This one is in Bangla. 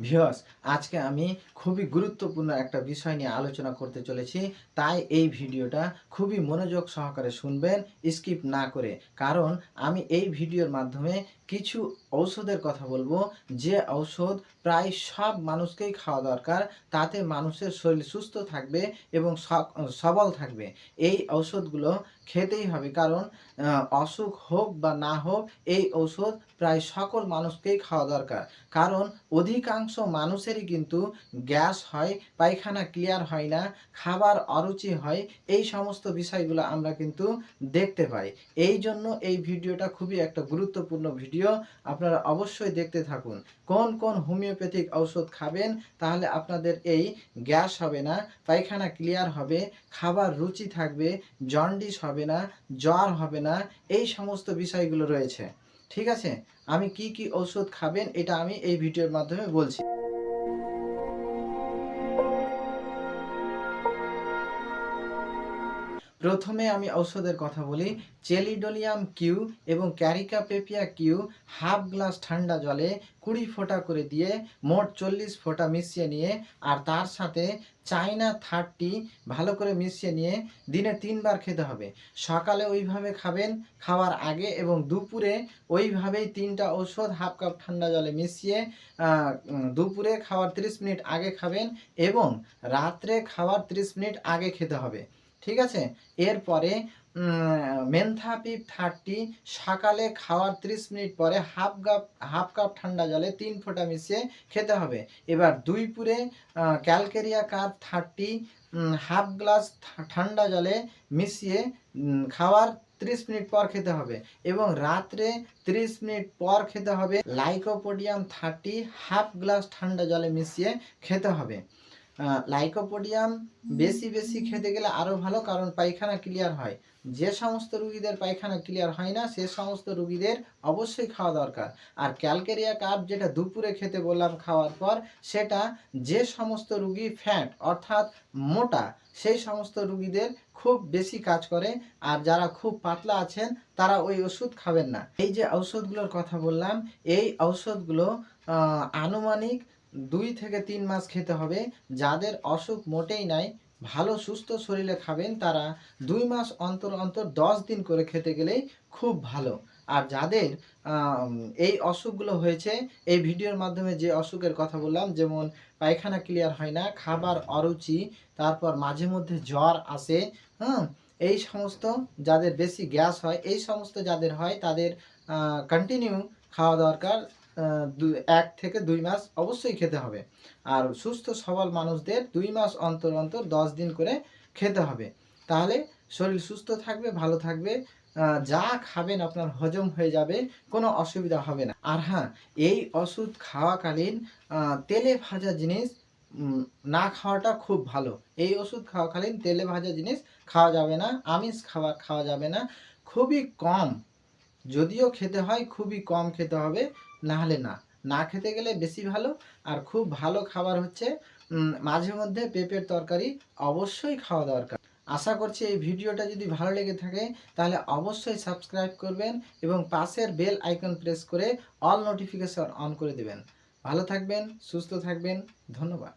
ভিউয়ার্স আজকে আমি খুবই গুরুত্বপূর্ণ একটা বিষয় নিয়ে আলোচনা করতে চলেছি। তাই এই ভিডিওটা খুবই মনোযোগ সহকারে শুনবেন, স্কিপ না করে। কারণ আমি এই ভিডিওর মাধ্যমে কিছু ঔষধের কথা বলব। যে ঔষধ প্রায় সব মানুষকেই খাওয়া দরকার। তাতে মানুষের শরীর সুস্থ থাকবে এবং সবল থাকবে। এই ঔষধগুলো খেতেই হবে। কারণ অসুখ হোক বা না হোক, এই ঔষধ প্রায় সকল মানুষকেই খাওয়া দরকার। কারণ, অধিকাংশ মানুষেরই কিন্তু গ্যাস হয়, পায়খানা ক্লিয়ার হয় না, খাবার অরুচি হয়, এই সমস্ত বিষয়গুলো আমরা কিন্তু দেখতে পাই। এই জন্য এই ভিডিওটা খুবই একটা গুরুত্বপূর্ণ ভিডিও। আপনারা অবশ্যই দেখতে থাকুন। কোন কোন হোমিওপ্যাথিক ঔষধ খাবেন, তাহলে আপনাদের এই গ্যাস হবে না, পায়খানা ক্লিয়ার হবে, খাবার রুচি থাকবে, জন্ডিস হবে না, জ্বর হবে না, এই সমস্ত বিষয়গুলো রয়েছে। ঠিক আছে? আমি কি কি ঔষধ খাবেন এটা আমি এই ভিডিওর মাধ্যমে বলছি। প্রথমে আমি ঔষধের কথা বলি। চেলিডোলিয়াম কিউ এবং carica papaya Q half glass ঠান্ডা জলে কুড়ি ফোঁটা করে দিয়ে মোট চল্লিশ ফোঁটা মিশিয়ে নিয়ে আর তার সাথে চাইনা থার্টি ভালো করে মিশিয়ে নিয়ে দিনে তিনবার খেতে হবে। সকালে ওইভাবে খাবেন, খাওয়ার আগে এবং দুপুরে ওইভাবেই তিনটা ঔষধ হাফ কাপ ঠান্ডা জলে মিশিয়ে দুপুরে খাওয়ার 30 মিনিট আগে খাবেন এবং রাত্রে খাওয়ার 30 মিনিট আগে খেতে হবে। ঠিক আছে? এরপরে মেনথাপিপ থার্টি সকালে খাওয়ার 30 মিনিট পরে হাফ কাপ হাফ কাপ ঠান্ডা জলে তিন ফোঁটা মিশিয়ে খেতে হবে। এবার দুই পুরে calcarea carb thirty half glass ঠান্ডা জলে মিশিয়ে খাওয়ার 30 মিনিট পর খেতে হবে এবং রাত্রে 30 মিনিট পর খেতে হবে। লাইকোপোডিয়াম থার্টি হাফ গ্লাস ঠান্ডা জলে মিশিয়ে খেতে হবে। লাইকোপোডিয়াম বেশি বেশি খেতে গেলে আরও ভালো কারণ পায়খানা ক্লিয়ার হয়। যে সমস্ত রুগীদের পায়খানা ক্লিয়ার হয় না সে সমস্ত রুগীদের অবশ্যই খাওয়া দরকার। আর ক্যালকেরিয়া কাপ যেটা দুপুরে খেতে বললাম খাওয়ার পর সেটা যে সমস্ত রুগী ফ্যাট অর্থাৎ মোটা সেই সমস্ত রুগীদের খুব বেশি কাজ করে। আর যারা খুব পাতলা আছেন তারা ওই ওষুধ খাবেন না। এই যে ঔষধগুলোর কথা বললাম এই ঔষধগুলো আনুমানিক দুই থেকে তিন মাস খেতে হবে। যাদের অসুখ মোটেই নাই, ভালো সুস্থ শরীরে খাবেন তারা দুই মাস অন্তর অন্তর দশ দিন করে খেতে গেলেই খুব ভালো। আর যাদের এই অসুখগুলো হয়েছে, এই ভিডিওর মাধ্যমে যে অসুখের কথা বললাম, যেমন পায়খানা ক্লিয়ার হয় না, খাবার অরুচি, তারপর মাঝে মধ্যে জ্বর আসে হ্যাঁ এই সমস্ত যাদের বেশি গ্যাস হয়, এই সমস্ত যাদের হয়, তাদের কন্টিনিউ খাওয়া দরকার। এক থেকে দুই মাস অবশ্যই খেতে হবে। আর সুস্থ, সবল মানুষদের দুই মাস অন্তর অন্তর দশ দিন করে খেতে হবে। তাহলে শরীর সুস্থ থাকবে, ভালো থাকবে যা খাবেন আপনার হজম হয়ে যাবে, কোনো অসুবিধা হবে না। আর হ্যাঁ এই ওষুধ খাওয়াকালীন তেলে ভাজা জিনিস না খাওয়াটা খুব ভালো। এই ওষুধ খাওয়াকালীন তেলে ভাজা জিনিস খাওয়া যাবে না, আমিষ খাবার খাওয়া যাবে না। খুবই কম, যদিও খেতে হয়, খুবই কম খেতে হবে। না হলে না। না খেতে গেলে বেশি ভালো আর খুব ভালো খাবার হচ্ছে মাঝে মধ্যে পেঁপের তরকারি অবশ্যই খাওয়া দরকার। আশা করছি এই ভিডিওটা যদি ভালো লেগে থাকে তাহলে অবশ্যই সাবস্ক্রাইব করবেন এবং পাশের বেল আইকন প্রেস করে অল নোটিফিকেশন অন করে দেবেন। ভালো থাকবেন, সুস্থ থাকবেন, ধন্যবাদ।